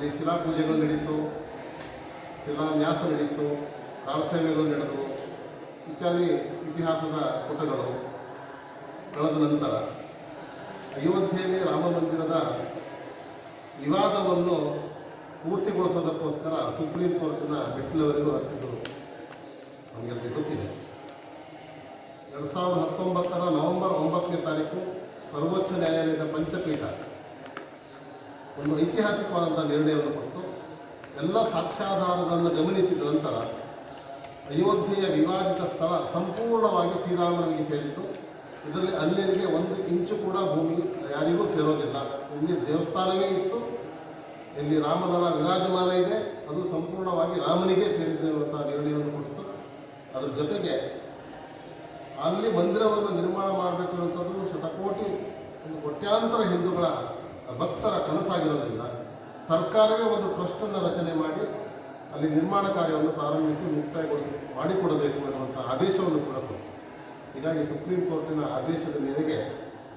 ಅಲ್ಲಿ ಶಿಲಾಪೂಜೆಗಳು ನಡೀತು ಶಿಲಾನ್ಯಾಸ ನಡೀತು, ಕಾಲಸೇವೆಗಳು ನಡೆದವು, ಇತ್ಯಾದಿ ಇತಿಹಾಸದ ಪುಟಗಳು ಕಳೆದ ನಂತರ ಅಯೋಧ್ಯೆಯಲ್ಲಿ ರಾಮ ಮಂದಿರದ ವಿವಾದವನ್ನು ಪೂರ್ತಿಗೊಳಿಸೋದಕ್ಕೋಸ್ಕರ ಸುಪ್ರೀಂ ಕೋರ್ಟ್ನ ಮೆಟ್ಟಿಲವರೆಗೂ ಹತ್ತಿದ್ದು ನಮಗೆಲ್ಲರಿಗೂ ಗೊತ್ತಿದೆ. ಎರಡು ಸಾವಿರದ ಹತ್ತೊಂಬತ್ತರ ನವೆಂಬರ್ ಒಂಬತ್ತನೇ ತಾರೀಕು ಸರ್ವೋಚ್ಚ ನ್ಯಾಯಾಲಯದ ಪಂಚಪೀಠ ಒಂದು ಐತಿಹಾಸಿಕವಾದಂಥ ನಿರ್ಣಯವನ್ನು ಕೊಟ್ಟು ಎಲ್ಲ ಸಾಕ್ಷ್ಯಾಧಾರಗಳನ್ನು ಗಮನಿಸಿದ ನಂತರ ಅಯೋಧ್ಯೆಯ ವಿವಾದಿತ ಸ್ಥಳ ಸಂಪೂರ್ಣವಾಗಿ ಶ್ರೀರಾಮನಿಗೆ ಸೇರಿತ್ತು. ಇದರಲ್ಲಿ ಅನ್ಯರಿಗೆ ಒಂದು ಇಂಚು ಕೂಡ ಭೂಮಿ ಯಾರಿಗೂ ಸೇರೋದಿಲ್ಲ. ಇಲ್ಲಿ ದೇವಸ್ಥಾನವೇ ಇತ್ತು. ಇಲ್ಲಿ ರಾಮನರ ವಿರಾಜಮಾನ ಇದೆ. ಅದು ಸಂಪೂರ್ಣವಾಗಿ ರಾಮನಿಗೆ ಸೇರಿದೆ ಅಂತ ನಿರ್ಣಯವನ್ನು ಕೊಡ್ತು ಅದರ ಜೊತೆಗೆ ಅಲ್ಲಿ ಮಂದಿರವನ್ನು ನಿರ್ಮಾಣ ಮಾಡಬೇಕು ಅನ್ನುವಂಥದ್ದು ಶತಕೋಟಿ ಒಂದು ಕೋಟ್ಯಾಂತರ ಹಿಂದೂಗಳ ಭಕ್ತರ ಕನಸಾಗಿರೋದ್ರಿಂದ ಸರ್ಕಾರವೇ ಒಂದು ಟ್ರಸ್ಟನ್ನು ರಚನೆ ಮಾಡಿ ಅಲ್ಲಿ ನಿರ್ಮಾಣ ಕಾರ್ಯವನ್ನು ಪ್ರಾರಂಭಿಸಿ ಮುಕ್ತಾಯಗೊಳಿಸಿ ಮಾಡಿಕೊಡಬೇಕು ಅನ್ನುವಂಥ ಆದೇಶವನ್ನು ಕೂಡ ಕೊಟ್ಟು ಹೀಗಾಗಿ ಸುಪ್ರೀಂ ಕೋರ್ಟಿನ ಆದೇಶದ ಮೇರೆಗೆ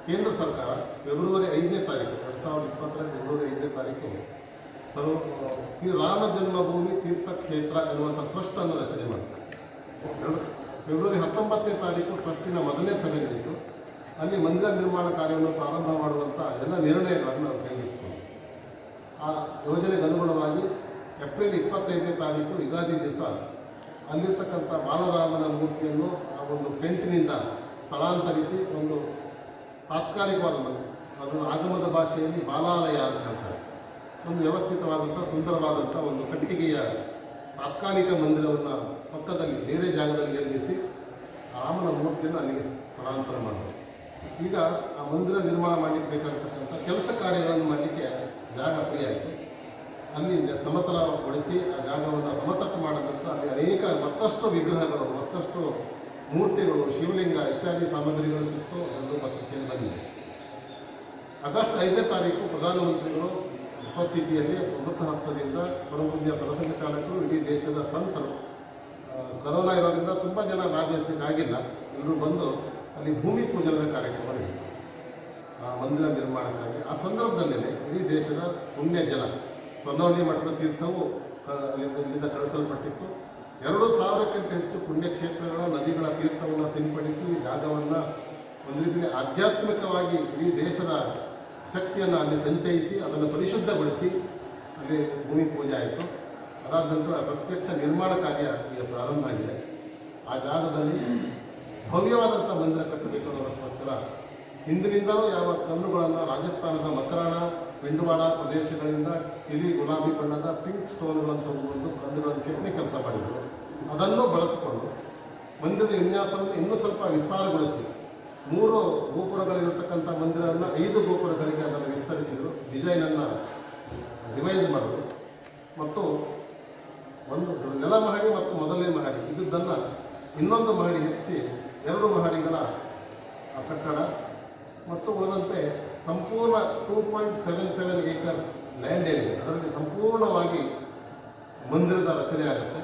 ಕೇಂದ್ರ ಸರ್ಕಾರ ಫೆಬ್ರವರಿ ಐದನೇ ತಾರೀಕು, ಎರಡು ಸಾವಿರದ ಇಪ್ಪತ್ತರ ಫೆಬ್ರವರಿ ಐದನೇ ತಾರೀಕು ಸರ್ವ ರಾಮ ಜನ್ಮಭೂಮಿ ತೀರ್ಥಕ್ಷೇತ್ರ ಎನ್ನುವಂಥ ಟ್ರಸ್ಟನ್ನು ರಚನೆ ಮಾಡ್ತಾರೆ. ಎರಡು ಫೆಬ್ರವರಿ ಹತ್ತೊಂಬತ್ತನೇ ತಾರೀಕು ಟ್ರಸ್ಟಿನ ಮೊದಲನೇ ಸಭೆ ನಡೀತು ಅಲ್ಲಿ ಮಂದಿರ ನಿರ್ಮಾಣ ಕಾರ್ಯವನ್ನು ಪ್ರಾರಂಭ ಮಾಡುವಂಥ ಎಲ್ಲ ನಿರ್ಣಯಗಳನ್ನು ನಾವು ಕೈಗೆತ್ತಿಕೊಂಡು ಆ ಯೋಜನೆಗೆ ಅನುಗುಣವಾಗಿ ಏಪ್ರಿಲ್ ಇಪ್ಪತ್ತೈದನೇ ತಾರೀಕು ಯುಗಾದಿ ದಿವಸ ಅಲ್ಲಿರ್ತಕ್ಕಂಥ ಬಾಲರಾಮನ ಮೂರ್ತಿಯನ್ನು ಆ ಒಂದು ಟೆಂಟ್ನಿಂದ ಸ್ಥಳಾಂತರಿಸಿ ಒಂದು ತಾತ್ಕಾಲಿಕವಾದ ಮನೆ ಅದನ್ನು ಆಗಮದ ಭಾಷೆಯಲ್ಲಿ ಬಾಲಾಲಯ ಅಂತ ಹೇಳ್ತಾರೆ. ಒಂದು ವ್ಯವಸ್ಥಿತವಾದಂಥ, ಸುಂದರವಾದಂಥ ಒಂದು ಕಟ್ಟಿಗೆಯ ತಾತ್ಕಾಲಿಕ ಮಂದಿರವನ್ನು ಪಕ್ಕದಲ್ಲಿ, ಬೇರೆ ಜಾಗದಲ್ಲಿ ನಿರ್ಮಿಸಿ ರಾಮನ ಮೂರ್ತಿಯನ್ನು ಅಲ್ಲಿಗೆ ಸ್ಥಳಾಂತರ ಮಾಡೋದು ಈಗ ಆ ಮಂದಿರ ನಿರ್ಮಾಣ ಮಾಡಲಿಕ್ಕೆ ಬೇಕಾಗಿರ್ತಕ್ಕಂಥ ಕೆಲಸ ಕಾರ್ಯಗಳನ್ನು ಮಾಡಲಿಕ್ಕೆ ಜಾಗ ಫ್ರೀ ಆಯಿತು. ಅಲ್ಲಿ ಸಮತಲಗೊಳಿಸಿ ಆ ಜಾಗವನ್ನು ಸಮತಟ್ಟು ಮಾಡಿದ ಅಲ್ಲಿ ಅನೇಕ ಮತ್ತಷ್ಟು ವಿಗ್ರಹಗಳು, ಮತ್ತಷ್ಟು ಮೂರ್ತಿಗಳು, ಶಿವಲಿಂಗ ಇತ್ಯಾದಿ ಸಾಮಗ್ರಿಗಳು ಸಿಕ್ತು ಅದು ಪತ್ರಿಕೆಯಲ್ಲಿ ಬಂದಿದೆ. ಆಗಸ್ಟ್ ಐದನೇ ತಾರೀಕು ಪ್ರಧಾನಮಂತ್ರಿಗಳು ಉಪಸ್ಥಿತಿಯಲ್ಲಿ ಅಮೃತ ಹಸ್ತದಿಂದ ಪರಮಪೂಜ್ಯ ಸರಸಂಘ ಚಾಲಕರು, ಇಡೀ ದೇಶದ ಸಂತರು. ಕರೋನಾ ಇರೋದ್ರಿಂದ ತುಂಬ ಜನ ಭಾಗವಹಿಸಲಿಕ್ಕಾಗಿಲ್ಲ. ಎಲ್ಲರೂ ಬಂದು ಅಲ್ಲಿ ಭೂಮಿ ಪೂಜನದ ಕಾರ್ಯಕ್ರಮ ನಡೆಯಿತು ಆ ಮಂದಿರ ನಿರ್ಮಾಣಕ್ಕಾಗಿ. ಆ ಸಂದರ್ಭದಲ್ಲೇ ಇಡೀ ದೇಶದ ಪುಣ್ಯ ಜಲ ಸ್ವರ್ಣವಳ್ಳಿ ಮಠದ ತೀರ್ಥವು ಇಲ್ಲಿಂದ ಕಳಿಸಲ್ಪಟ್ಟಿತ್ತು. ಎರಡು ಸಾವಿರಕ್ಕಿಂತ ಹೆಚ್ಚು ಪುಣ್ಯಕ್ಷೇತ್ರಗಳ ನದಿಗಳ ತೀರ್ಥವನ್ನು ಸಿಂಪಡಿಸಿ ಜಾಗವನ್ನು ಒಂದು ರೀತಿಯಲ್ಲಿ ಆಧ್ಯಾತ್ಮಿಕವಾಗಿ ಇಡೀ ದೇಶದ ಶಕ್ತಿಯನ್ನು ಅಲ್ಲಿ ಸಂಚಯಿಸಿ ಅದನ್ನು ಪರಿಶುದ್ಧಗೊಳಿಸಿ ಅಲ್ಲಿ ಭೂಮಿ ಪೂಜೆ ಆಯಿತು. ಅದಾದ ನಂತರ ಪ್ರತ್ಯಕ್ಷ ನಿರ್ಮಾಣ ಕಾರ್ಯ ಈಗ ಪ್ರಾರಂಭ ಆಗಿದೆ. ಆ ಜಾಗದಲ್ಲಿ ಭವ್ಯವಾದಂಥ ಮಂದಿರ ಕಟ್ಟಬೇಕು ಅನ್ನೋದಕ್ಕೋಸ್ಕರ ಹಿಂದಿನಿಂದಲೂ ಯಾವ ಕಲ್ಲುಗಳನ್ನು ರಾಜಸ್ಥಾನದ ಮಕರಾಣ ಬೆಂಡವಾಡ ಪ್ರದೇಶಗಳಿಂದ ತಿಳಿ ಗುಲಾಬಿ ಬಣ್ಣದ ಪಿಂಕ್ ಸ್ಟೋನ್ಗಳಂತ ಒಂದು ಕಲ್ಲುಗಳನ್ನು ಕೆತ್ತನೆ ಕೆಲಸ ಮಾಡಿದರು. ಅದನ್ನು ಬಳಸಿಕೊಂಡು ಮಂದಿರದ ವಿನ್ಯಾಸವನ್ನು ಇನ್ನೂ ಸ್ವಲ್ಪ ವಿಸ್ತಾರಗೊಳಿಸಿ. ಮೂರು ಗೋಪುರಗಳಿರತಕ್ಕಂಥ ಮಂದಿರವನ್ನು ಐದು ಗೋಪುರಗಳಿಗೆ ಅದನ್ನು ವಿಸ್ತರಿಸಿದರು. ಡಿಸೈನನ್ನು ರಿವೈಸ್ ಮಾಡಿದರು. ಮತ್ತು ಒಂದು ನೆಲ ಮಹಡಿ ಮತ್ತು ಮೊದಲನೇ ಮಹಡಿ. ಇದ್ದುದನ್ನು ಇನ್ನೊಂದು ಮಹಡಿ ಹೆಚ್ಚಿಸಿ ಎರಡು ಮಹಡಿಗಳ ಕಟ್ಟಡ ಮತ್ತು ಉಳಿದಂತೆ ಸಂಪೂರ್ಣ two point seven seven acres land ಏನಿದೆ. ಅದರಲ್ಲಿ ಸಂಪೂರ್ಣವಾಗಿ ಮಂದಿರದ ರಚನೆ ಆಗುತ್ತೆ.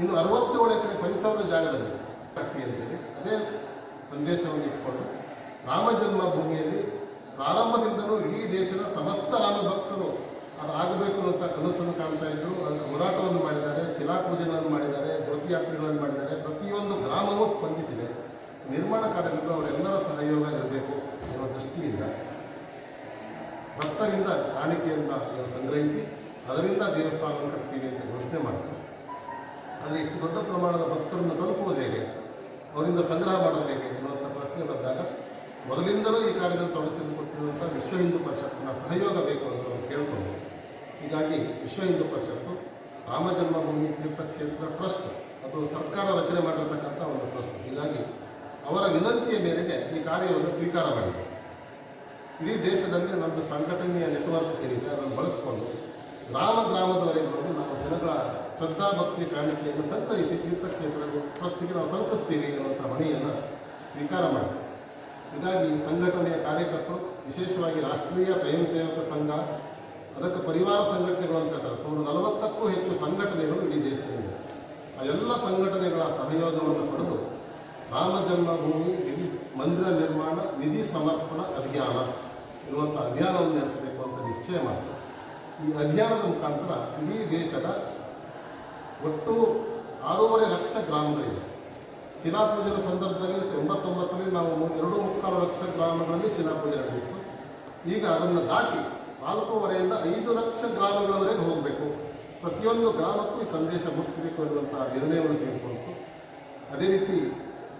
ಇನ್ನು ಅರವತ್ತೇಳು ಎಕರೆ ಪರಿಸರದ ಜಾಗದಲ್ಲಿ ಕಟ್ಟಿ ಅಂತೇಳಿ ಅದೇ ಸಂದೇಶವನ್ನು ಇಟ್ಕೊಂಡು ರಾಮ ಜನ್ಮಭೂಮಿಯಲ್ಲಿ ಪ್ರಾರಂಭದಿಂದಲೂ ಇಡೀ ದೇಶದ ಸಮಸ್ತ ರಾಮ ಭಕ್ತರು ಅದು ಆಗಬೇಕು ಅಂತ ಕನಸನ್ನು ಕಾಣ್ತಾ ಇದ್ದರು ಅದಕ್ಕೆ ಹೋರಾಟವನ್ನು ಮಾಡಿದ್ದಾರೆ, ಶಿಲಾಪೂಜೆಗಳನ್ನು ಮಾಡಿದ್ದಾರೆ, ಜ್ಯೋತಿ ಯಾತ್ರೆಗಳನ್ನು ಮಾಡಿದ್ದಾರೆ. ಪ್ರತಿಯೊಂದು ಗ್ರಾಮವೂ ಸ್ಪಂದಿಸಿದೆ. ನಿರ್ಮಾಣ ಕಾರ್ಯದಲ್ಲಿ ಅವರೆಲ್ಲರ ಸಹಯೋಗ ಇರಬೇಕು ಅನ್ನೋ ದೃಷ್ಟಿಯಿಂದ ಭಕ್ತರಿಂದ ಕಾಣಿಕೆಯನ್ನು ಸಂಗ್ರಹಿಸಿ ಅದರಿಂದ ದೇವಸ್ಥಾನವನ್ನು ಕಟ್ತೀವಿ ಅಂತ ಘೋಷಣೆ ಮಾಡ್ತು ಆದರೆ ಇಷ್ಟು ದೊಡ್ಡ ಪ್ರಮಾಣದ ಭಕ್ತರನ್ನು ತಲುಪುವುದು ಹೇಗೆ? ಅವರಿಂದ ಸಂಗ್ರಹ ಮಾಡೋದು ಹೇಗೆ ಎನ್ನುವಂಥ ಪ್ರಶ್ನೆ ಬಂದಾಗ ಮೊದಲಿಂದಲೂ ಈ ಕಾರ್ಯದಲ್ಲಿ ತೊಡಗಿಸಿಕೊಟ್ಟಿರುವಂಥ ವಿಶ್ವ ಹಿಂದೂ ಪರಿಷತ್ತಿನ ಸಹಯೋಗ ಬೇಕು ಅಂತ ಅವರು ಕೇಳಿಕೊಂಡು, ಹೀಗಾಗಿ ವಿಶ್ವ ಹಿಂದೂ ಪರಿಷತ್ತು ರಾಮ ಜನ್ಮಭೂಮಿ ತೀರ್ಥಕ್ಷೇತ್ರ ಟ್ರಸ್ಟ್, ಅದು ಸರ್ಕಾರ ರಚನೆ ಮಾಡಿರ್ತಕ್ಕಂಥ ಅವರ ವಿನಂತಿಯ ಮೇರೆಗೆ ಈ ಕಾರ್ಯವನ್ನು ಸ್ವೀಕಾರ ಮಾಡಿದೆ. ಇಡೀ ದೇಶದಲ್ಲಿ ನಮ್ಮದು ಸಂಘಟನೆಯ ನೆಟ್ವರ್ಕ್ ಏನಿದೆ, ಅದನ್ನು ಬಳಸಿಕೊಂಡು ಗ್ರಾಮ ಗ್ರಾಮದವರೆಗೆ ನಮ್ಮ ಜನಗಳ ಶ್ರದ್ಧಾಭಕ್ತಿ ಕಾಣಿಕೆಯನ್ನು ಸಂಗ್ರಹಿಸಿ ತೀರ್ಥಕ್ಷೇತ್ರಗಳು, ಟ್ರಸ್ಟಿಗೆ ನಾವು ತಲುಪಿಸ್ತೀವಿ ಎನ್ನುವಂಥ ಹೊಣೆಯನ್ನು ಸ್ವೀಕಾರ ಮಾಡಿದೆ. ಇದಾಗಿ ಸಂಘಟನೆಯ ಕಾರ್ಯಕರ್ತರು, ವಿಶೇಷವಾಗಿ ರಾಷ್ಟ್ರೀಯ ಸ್ವಯಂ ಸೇವಕ ಸಂಘ, ಅದಕ್ಕೆ ಪರಿವಾರ ಸಂಘಟನೆಗಳು ಅಂತ ಹೇಳ್ತಾರೆ. ಸುಮಾರು ನಲವತ್ತಕ್ಕೂ ಹೆಚ್ಚು ಸಂಘಟನೆಗಳು ಇಡೀ ದೇಶದಲ್ಲಿ ಆ ಎಲ್ಲ ಸಂಘಟನೆಗಳ ಸಹಯೋಗವನ್ನು ಪಡೆದು ರಾಮ ಜನ್ಮಭೂಮಿ ನಿಧಿ ಮಂದಿರ ನಿರ್ಮಾಣ, ನಿಧಿ ಸಮರ್ಪಣಾ ಅಭಿಯಾನ ಇರುವಂಥ ಅಭಿಯಾನವನ್ನು ನಡೆಸಬೇಕು ಅಂತ ನಿಶ್ಚಯ ಮಾಡಿದೆ ಈ ಅಭಿಯಾನದ ಮುಖಾಂತರ ಇಡೀ ದೇಶದ ಒಟ್ಟು ಆರೂವರೆ ಲಕ್ಷ ಗ್ರಾಮಗಳಿದೆ. ಶಿಲಾಪೂಜೆಯ ಸಂದರ್ಭದಲ್ಲಿ ಎಂಬತ್ತೊಂಬತ್ತರಲ್ಲಿ ನಾವು ಎರಡು ಮುಕ್ಕಾಲು ಲಕ್ಷ ಗ್ರಾಮಗಳಲ್ಲಿ ಶಿಲಾಪೂಜೆ ನಡೆದಿತ್ತು. ಈಗ ಅದನ್ನು ದಾಟಿ ನಾಲ್ಕೂವರೆಯಿಂದ ಐದು ಲಕ್ಷ ಗ್ರಾಮಗಳವರೆಗೆ ಹೋಗಬೇಕು. ಪ್ರತಿಯೊಂದು ಗ್ರಾಮಕ್ಕೂ ಈ ಸಂದೇಶ ಮುಟ್ಟಿಸಬೇಕು ಅನ್ನುವಂಥ ನಿರ್ಣಯವನ್ನು ತೆಗೆದುಕೊಂಡು, ಅದೇ ರೀತಿ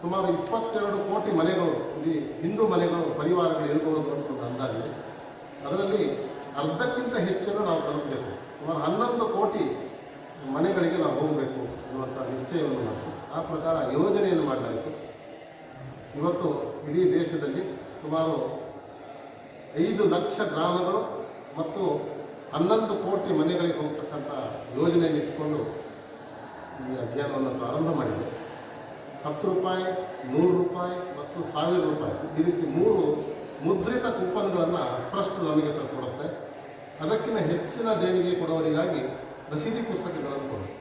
ಸುಮಾರು ಇಪ್ಪತ್ತೆರಡು ಕೋಟಿ ಮನೆಗಳು, ಇಲ್ಲಿ ಹಿಂದೂ ಮನೆಗಳು, ಪರಿವಾರಗಳು ಇರಬಹುದು ಅಂತ ಒಂದು ಅಂದಾಜಿದೆ. ಅದರಲ್ಲಿ ಅರ್ಧಕ್ಕಿಂತ ಹೆಚ್ಚನ್ನು ನಾವು ತಲುಪಬೇಕು. ಸುಮಾರು ಹನ್ನೊಂದು ಕೋಟಿ ಮನೆಗಳಿಗೆ ನಾವು ಹೋಗಬೇಕು ಅನ್ನುವಂಥ ನಿಶ್ಚಯವನ್ನು ಮಾಡ್ತೀವಿ. ಆ ಪ್ರಕಾರ ಯೋಜನೆಯನ್ನು ಮಾಡಲಾಯಿತು. ಇವತ್ತು ಇಡೀ ದೇಶದಲ್ಲಿ ಸುಮಾರು ಐದು ಲಕ್ಷ ಗ್ರಾಮಗಳು ಮತ್ತು ಹನ್ನೊಂದು ಕೋಟಿ ಮನೆಗಳಿಗೆ ಹೋಗ್ತಕ್ಕಂಥ ಯೋಜನೆಯನ್ನು ಇಟ್ಕೊಂಡು ಈ ಅಭಿಯಾನವನ್ನು ಪ್ರಾರಂಭ ಮಾಡಿದೆ. ಹತ್ತು ರೂಪಾಯಿ, ನೂರು ರೂಪಾಯಿ ಮತ್ತು ಸಾವಿರ ರೂಪಾಯಿ. ಈ ರೀತಿ ಮೂರು ಮುದ್ರಿತ ಕೂಪನ್ಗಳನ್ನು ಟ್ರಸ್ಟ್ ನಮಗೆ ಕೊಡುತ್ತೆ ಅದಕ್ಕಿಂತ ಹೆಚ್ಚಿನ ದೇಣಿಗೆ ಕೊಡುವವರಿಗಾಗಿ ರಸೀದಿ ಪುಸ್ತಕಗಳನ್ನು ಕೊಡುತ್ತೆ.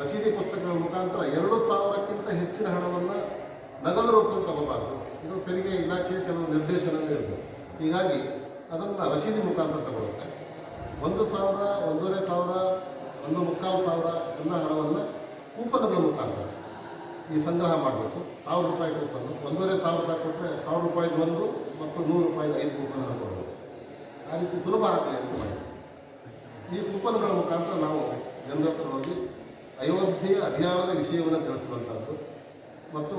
ರಸೀದಿ ಪುಸ್ತಕಗಳ ಮುಖಾಂತರ ಎರಡು ಸಾವಿರಕ್ಕಿಂತ ಹೆಚ್ಚಿನ ಹಣವನ್ನು ನಗದು ರೂಪದಲ್ಲಿ ತಗೋಬಾರ್ದು. ಇದು ತೆರಿಗೆ ಇಲಾಖೆಯ ಕೆಲವು ನಿರ್ದೇಶನಗಳು ಇರಬೇಕು ಹೀಗಾಗಿ ಅದನ್ನು ರಸೀದಿ ಮುಖಾಂತರ ತಗೊಳುತ್ತೆ ಒಂದು ಸಾವಿರ, ಒಂದೂವರೆ ಸಾವಿರ, ಒಂದು ಮುಕ್ಕಾಲು ಸಾವಿರ ಎಲ್ಲ ಹಣವನ್ನು ಕೂಪನ್ಗಳ ಮುಖಾಂತರ. ಈ ಸಂಗ್ರಹ ಮಾಡಬೇಕು. ಸಾವಿರ ರೂಪಾಯಿ ಕೂಪನ್ ಒಂದೂವರೆ ಸಾವಿರ ರೂಪಾಯಿ ಕೊಟ್ಟರೆ ಸಾವಿರ ರೂಪಾಯಿದು ಒಂದು ಮತ್ತು ನೂರು ರೂಪಾಯಿದು ಐದು ಕೂಪನ್ ಕೊಡಬೇಕು ಆ ರೀತಿ ಸುಲಭ ಆಗಲಿ ಅಂತ ಮಾಡಿದ್ವಿ ಈ ಕೂಪನ್ಗಳ ಮುಖಾಂತರ ನಾವು ಜನರ ಹೋಗಿ ಅಯೋಧ್ಯೆಯ ಅಭಿಯಾನದ ವಿಷಯವನ್ನು ತಿಳಿಸುವಂಥದ್ದು ಮತ್ತು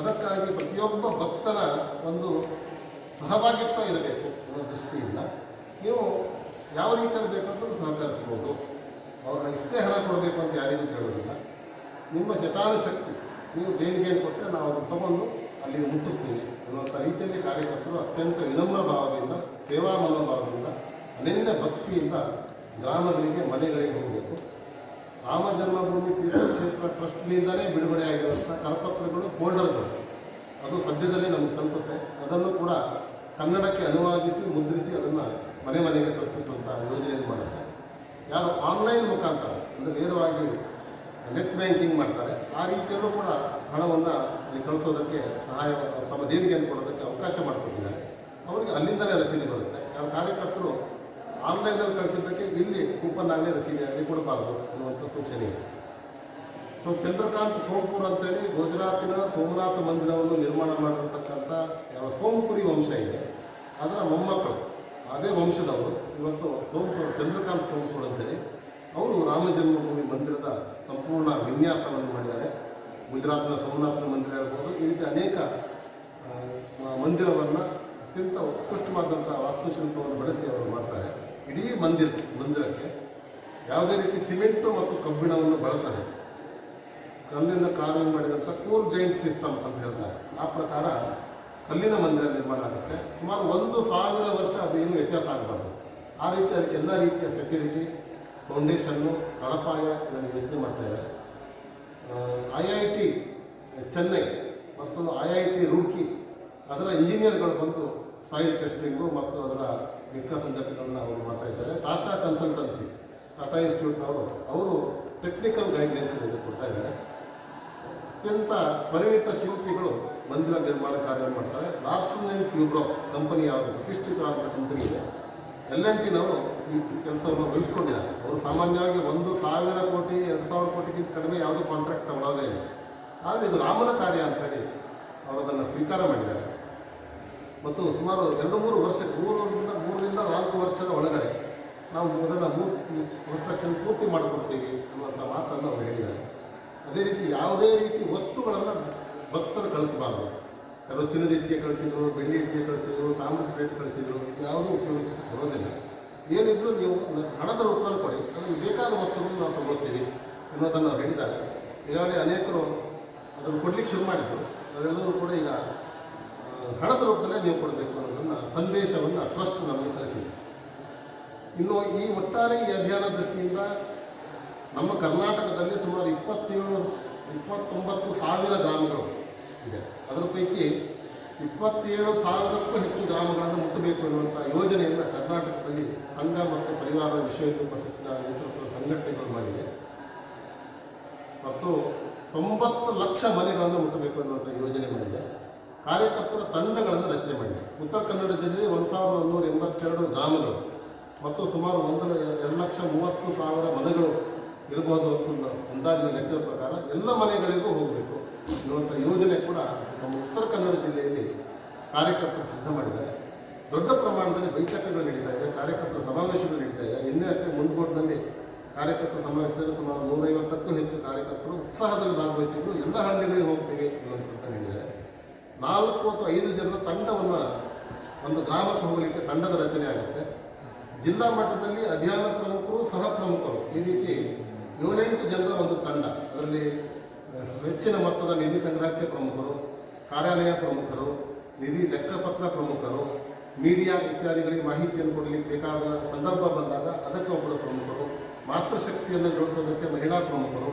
ಅದಕ್ಕಾಗಿ ಪ್ರತಿಯೊಬ್ಬ ಭಕ್ತರ ಒಂದು ಸಹಭಾಗಿತ್ವ ಇರಬೇಕು ಅನ್ನೋ ದೃಷ್ಟಿಯಿಂದ ನೀವು ಯಾವ ರೀತಿಯಲ್ಲಿ ಬೇಕಾದರೂ ಸಹಕರಿಸ್ಬೋದು. ಅವರು ಇಷ್ಟೇ ಹಣ ಕೊಡಬೇಕು ಅಂತ ಯಾರಿಗೂ ಕೇಳೋದಿಲ್ಲ. ನಿಮ್ಮ ಶತಾನ ಶಕ್ತಿ ನೀವು ದೇಣಿಗೆಯನ್ನು ಕೊಟ್ಟರೆ ನಾವು ಅದನ್ನು ತಗೊಂಡು ಅಲ್ಲಿ ಮುಟ್ಟಿಸ್ತೀವಿ. ಅನ್ನುವಂಥ ರೀತಿಯಲ್ಲಿ ಕಾರ್ಯಕರ್ತರು ಅತ್ಯಂತ ವಿನಮ್ರ ಭಾವದಿಂದ ಸೇವಾ ಮನೋಭಾವದಿಂದ ಅನನ್ಯ ಭಕ್ತಿಯಿಂದ ಗ್ರಾಮಗಳಿಗೆ, ಮನೆಗಳಿಗೆ ಹೋಗಬೇಕು. ರಾಮ ಜನ್ಮಭೂಮಿ ತೀರ್ಥಕ್ಷೇತ್ರ ಟ್ರಸ್ಟ್ನಿಂದಲೇ ಬಿಡುಗಡೆಯಾಗಿರುವಂಥ ಕರಪತ್ರಗಳು, ಫೋಲ್ಡರ್ಗಳು. ಅದು ಸದ್ಯದಲ್ಲೇ ನಮಗೆ ತಲುಪುತ್ತೆ. ಅದನ್ನು ಕೂಡ ಕನ್ನಡಕ್ಕೆ ಅನುವಾದಿಸಿ, ಮುದ್ರಿಸಿ ಅದನ್ನು ಮನೆ ಮನೆಗೆ ತಲುಪಿಸುವಂಥ ಯೋಜನೆಯನ್ನು ಮಾಡುತ್ತೆ. ಯಾರು ಆನ್ಲೈನ್ ಮುಖಾಂತರ, ಅಂದರೆ ನೇರವಾಗಿ ನೆಟ್ ಬ್ಯಾಂಕಿಂಗ್ ಮಾಡ್ತಾರೆ. ಆ ರೀತಿಯಲ್ಲೂ ಕೂಡ ಹಣವನ್ನು ಅಲ್ಲಿ ಕಳಿಸೋದಕ್ಕೆ ಸಹಾಯ ತಮ್ಮ ದೇಣಿಗೆಯನ್ನು ಕೊಡೋದಕ್ಕೆ ಅವಕಾಶ ಮಾಡಿಕೊಟ್ಟಿದ್ದಾರೆ. ಅವರಿಗೆ ಅಲ್ಲಿಂದಲೇ ರಸೀದಿ ಬರುತ್ತೆ. ಯಾರು ಕಾರ್ಯಕರ್ತರು ಆನ್ಲೈನಲ್ಲಿ ಕಳಿಸಿದ್ದಕ್ಕೆ ಇಲ್ಲಿ ಕೂಪನ್ ಆಗಲಿ ರಸೀದಿ ಆಗಲಿ ಕೊಡಬಾರ್ದು ಅನ್ನುವಂಥ ಸೂಚನೆ ಇದೆ. ಸೊ, ಚಂದ್ರಕಾಂತ್ ಸೋಂಪುರ್ ಅಂತೇಳಿ ಗುಜರಾತಿನ ಸೋಮನಾಥ ಮಂದಿರವನ್ನು ನಿರ್ಮಾಣ ಮಾಡಿರ್ತಕ್ಕಂಥ ಯಾವ ಸೋಂಪುರಿ ವಂಶ ಇದೆ. ಅದರ ಮೊಮ್ಮಕ್ಕಳು, ಅದೇ ವಂಶದವರು. ಇವತ್ತು ಸೋಂಪುರ್, ಚಂದ್ರಕಾಂತ್ ಸೋಂಪುರ್ ಅಂತೇಳಿ ಅವರು ರಾಮ ಜನ್ಮಭೂಮಿ ಮಂದಿರದ ಸಂಪೂರ್ಣ ವಿನ್ಯಾಸವನ್ನು ಮಾಡಿದ್ದಾರೆ. ಗುಜರಾತ್ನ ಸೋಮನಾಥನ ಮಂದಿರ ಇರ್ಬೋದು ಈ ರೀತಿ ಅನೇಕ ಮಂದಿರವನ್ನು ಅತ್ಯಂತ ಉತ್ಕೃಷ್ಟವಾದಂಥ ವಾಸ್ತುಶಿಲ್ಪವನ್ನು ಬಳಸಿ ಅವರು ಮಾಡ್ತಾರೆ. ಇಡೀ ಮಂದಿರ, ಮಂದಿರಕ್ಕೆ ಯಾವುದೇ ರೀತಿ ಸಿಮೆಂಟು ಮತ್ತು ಕಬ್ಬಿಣವನ್ನು ಬಳಸದೆ, ಕಲ್ಲಿನ ಕಾರ್ಯ ಮಾಡಿದಂಥ ಕೋರ್ ಜೈಂಟ್ ಸಿಸ್ಟಮ್ ಅಂತ ಹೇಳ್ತಾರೆ. ಆ ಪ್ರಕಾರ ಕಲ್ಲಿನ ಮಂದಿರ ನಿರ್ಮಾಣ ಆಗುತ್ತೆ. ಸುಮಾರು ಒಂದು ಸಾವಿರ ವರ್ಷ ಅದು ಏನು ವ್ಯತ್ಯಾಸ ಆಗಬಾರ್ದು. ಆ ರೀತಿ ಅದಕ್ಕೆ ಎಲ್ಲ ರೀತಿಯ ಸೆಕ್ಯೂರಿಟಿ ಫೌಂಡೇಶನ್ನು ಕಳಪಾಯ ಇದನ್ನು ಯೋಚನೆ ಮಾಡ್ತಾ ಇದ್ದಾರೆ. ಐ ಐ ಟಿ ಚೆನ್ನೈ ಮತ್ತು ಐ ಐ ಟಿ ರೂಡ್ಕಿ ಅದರ ಇಂಜಿನಿಯರ್ಗಳು ಬಂದು ಸಾಯಿಲ್ ಟೆಸ್ಟಿಂಗು ಮತ್ತು ಅದರ ಸಂಗತಿಗಳನ್ನು ಅವರು ಮಾಡ್ತಾ ಇದ್ದಾರೆ. ಟಾಟಾ ಕನ್ಸಲ್ಟೆನ್ಸಿ, ಟಾಟಾ ಇನ್ಸ್ಟಿಟ್ಯೂಟ್ನವರು ಅವರು ಟೆಕ್ನಿಕಲ್ ಗೈಡ್ಲೈನ್ಸ್ ಕೊಡ್ತಾ ಇದ್ದಾರೆ. ಅತ್ಯಂತ ಪರಿಣಿತ ಶಿಲ್ಪಿಗಳು ಮಂದಿರ ನಿರ್ಮಾಣ ಕಾರ್ಯ ಮಾಡ್ತಾರೆ. ಲಾರ್ಸನ್ ಆ್ಯಂಡ್ ಟ್ಯೂಬ್ರೋ ಕಂಪನಿ ಯಾವುದು ಪ್ರತಿಷ್ಠಿತವಾದ ಕಂಪನಿ ಇದೆ. ಎಲ್ ಎನ್ ಟಿನವರು ಈ ಕೆಲಸವನ್ನು ವಹಿಸ್ಕೊಂಡಿದ್ದಾರೆ ಅವರು ಸಾಮಾನ್ಯವಾಗಿ ಒಂದು ಸಾವಿರ ಕೋಟಿ, ಎರಡು ಸಾವಿರ ಕೋಟಿಗಿಂತ ಕಡಿಮೆ ಯಾವುದೂ ಕಾಂಟ್ರಾಕ್ಟ್ ತಗೊಳ್ಳೋದೇ ಇಲ್ಲ. ಆದರೆ ಇದು ರಾಮನ ಕಾರ್ಯ ಅಂತೇಳಿ ಅದನ್ನು ಸ್ವೀಕಾರ ಮಾಡಿದ್ದಾರೆ. ಮತ್ತು ಸುಮಾರು ಎರಡು ಮೂರು ವರ್ಷ ಮೂರರಿಂದ ಮೂರರಿಂದ ನಾಲ್ಕು ವರ್ಷದ ಒಳಗಡೆ ನಾವು ಅದನ್ನು ಮೂರು ಕನ್ಸ್ಟ್ರಕ್ಷನ್ ಪೂರ್ತಿ ಮಾಡಿಕೊಡ್ತೀವಿ ಅನ್ನುವಂಥ ಮಾತನ್ನು ಅವರು ಹೇಳಿದ್ದಾರೆ. ಅದೇ ರೀತಿ ಯಾವುದೇ ರೀತಿ ವಸ್ತುಗಳನ್ನು ಭಕ್ತರು ಕಳಿಸಬಾರ್ದು. ಕೆಲವು ಚಿನ್ನದ ಇಟ್ಟಿಗೆ ಕಳಿಸಿದ್ರು, ಬೆಳ್ಳಿ ಇಟ್ಟಿಗೆ ಕಳಿಸಿದ್ರು, ತಾಮ್ರದ ಪ್ಲೇಟ್ ಕಳಿಸಿದ್ರು ಯಾವುದೂ ಉಪಯೋಗಿಸಿ ಬರೋದಿಲ್ಲ. ಏನಿದ್ರು ನೀವು ಹಣದ ರೂಪದಲ್ಲಿ ಕೊಡಿ, ನಮಗೆ ಬೇಕಾದ ವಸ್ತುಗಳನ್ನು ನಾವು ತಗೊಳ್ತೀವಿ ಅನ್ನೋದನ್ನು ಅವ್ರು ಹೇಳಿದ್ದಾರೆ. ಈಗಾಗಲೇ ಅನೇಕರು ಅದನ್ನು ಕೊಡಲಿಕ್ಕೆ ಶುರು ಮಾಡಿದ್ರು. ಅದೆಲ್ಲರೂ ಕೂಡ ಈಗ ಹಣದ ರೂಪದಲ್ಲೇ ನೀವು ಕೊಡಬೇಕು ಅನ್ನೋದನ್ನು ಸಂದೇಶವನ್ನು ಟ್ರಸ್ಟ್ ನಮಗೆ ಕಳಿಸಿದೆ. ಇನ್ನು ಈ ಒಟ್ಟಾರೆ ಈ ಅಭಿಯಾನ ದೃಷ್ಟಿಯಿಂದ ನಮ್ಮ ಕರ್ನಾಟಕದಲ್ಲಿ ಸುಮಾರು ಇಪ್ಪತ್ತೇಳು, ಇಪ್ಪತ್ತೊಂಬತ್ತು ಸಾವಿರ ಗ್ರಾಮಗಳು ಇದೆ. ಅದರ ಪೈಕಿ ಇಪ್ಪತ್ತೇಳು ಸಾವಿರಕ್ಕೂ ಹೆಚ್ಚು ಗ್ರಾಮಗಳನ್ನು ಮುಟ್ಟಬೇಕು ಎನ್ನುವಂಥ ಯೋಜನೆಯನ್ನು ಕರ್ನಾಟಕದಲ್ಲಿ ಸಂಘ ಮತ್ತು ಪರಿವಾರ ವಿಶ್ವ ಹಿಂದೂ ಸಂಘಟನೆಗಳು ಮಾಡಿದೆ. ಮತ್ತು ತೊಂಬತ್ತು ಲಕ್ಷ ಮನೆಗಳನ್ನು ಮುಟ್ಟಬೇಕು ಎನ್ನುವಂಥ ಯೋಜನೆ ಮಾಡಿದೆ. ಕಾರ್ಯಕರ್ತರ ತಂಡಗಳನ್ನು ರಚನೆ ಮಾಡಿದೆ. ಉತ್ತರ ಕನ್ನಡ ಜಿಲ್ಲೆಯಲ್ಲಿ ಒಂದು ಸಾವಿರದ ಒಂದೂರ ಎಂಬತ್ತೆರಡು ಗ್ರಾಮಗಳು ಮತ್ತು ಸುಮಾರು ಒಂದು ಎರಡು ಲಕ್ಷ ಮೂವತ್ತು ಸಾವಿರ ಮನೆಗಳು ಇರಬಹುದು ಅಂತ ಒಂದು ಅಂದಾಜಿನ ಲೆಕ್ಕದ ಪ್ರಕಾರ ಎಲ್ಲ ಮನೆಗಳಿಗೂ ಹೋಗಬೇಕು ಇರುವಂಥ ಯೋಜನೆ ಕೂಡ ನಮ್ಮ ಉತ್ತರ ಕನ್ನಡ ಜಿಲ್ಲೆಯಲ್ಲಿ ಕಾರ್ಯಕರ್ತರು ಸಿದ್ಧ ಮಾಡಿದ್ದಾರೆ. ದೊಡ್ಡ ಪ್ರಮಾಣದಲ್ಲಿ ಬೈಠಕಗಳು ನಡೀತಾ ಇದೆ, ಕಾರ್ಯಕರ್ತರ ಸಮಾವೇಶಗಳು ನಡೀತಾ ಇದೆ. ನಿನ್ನೆ ಅಷ್ಟೇ ಮುಂದ್ಗೋಡ್ನಲ್ಲಿ ಕಾರ್ಯಕರ್ತರ ಸಮಾವೇಶದಲ್ಲಿ ಸುಮಾರು ನೂರೈವತ್ತಕ್ಕೂ ಹೆಚ್ಚು ಕಾರ್ಯಕರ್ತರು ಉತ್ಸಾಹದಲ್ಲಿ ಭಾಗವಹಿಸಿದ್ರು. ಎಲ್ಲ ಹಳ್ಳಿಗಳಿಗೆ ಹೋಗ್ತೇವೆ ಅಂತ ಹೇಳಿದ್ದಾರೆ. ನಾಲ್ಕು ಅಥವಾ ಐದು ಜನರ ತಂಡವನ್ನು ಒಂದು ಗ್ರಾಮಕ್ಕೆ ಹೋಗಲಿಕ್ಕೆ ತಂಡದ ರಚನೆ ಆಗುತ್ತೆ. ಜಿಲ್ಲಾ ಮಟ್ಟದಲ್ಲಿ ಅಭಿಯಾನ ಪ್ರಮುಖರು ಸಹ ಪ್ರಮುಖರು. ಈ ರೀತಿ ಏಳೆಂಟು ಜನರ ಒಂದು ತಂಡ. ಅದರಲ್ಲಿ ಹೆಚ್ಚಿನ ಮೊತ್ತದ ನಿಧಿ ಸಂಗ್ರಹಕ್ಕೆ ಪ್ರಮುಖರು, ಕಾರ್ಯಾಲಯ ಪ್ರಮುಖರು, ನಿಧಿ ಲೆಕ್ಕಪತ್ರ ಪ್ರಮುಖರು, ಮೀಡಿಯಾ ಇತ್ಯಾದಿಗಳಿಗೆ ಮಾಹಿತಿಯನ್ನು ಕೊಡಲಿಕ್ಕೆ ಬೇಕಾದ ಸಂದರ್ಭ ಬಂದಾಗ ಅದಕ್ಕೆ ಒಬ್ಬರು ಪ್ರಮುಖರು, ಮಾತೃಶಕ್ತಿಯನ್ನು ಜೋಡಿಸೋದಕ್ಕೆ ಮಹಿಳಾ ಪ್ರಮುಖರು,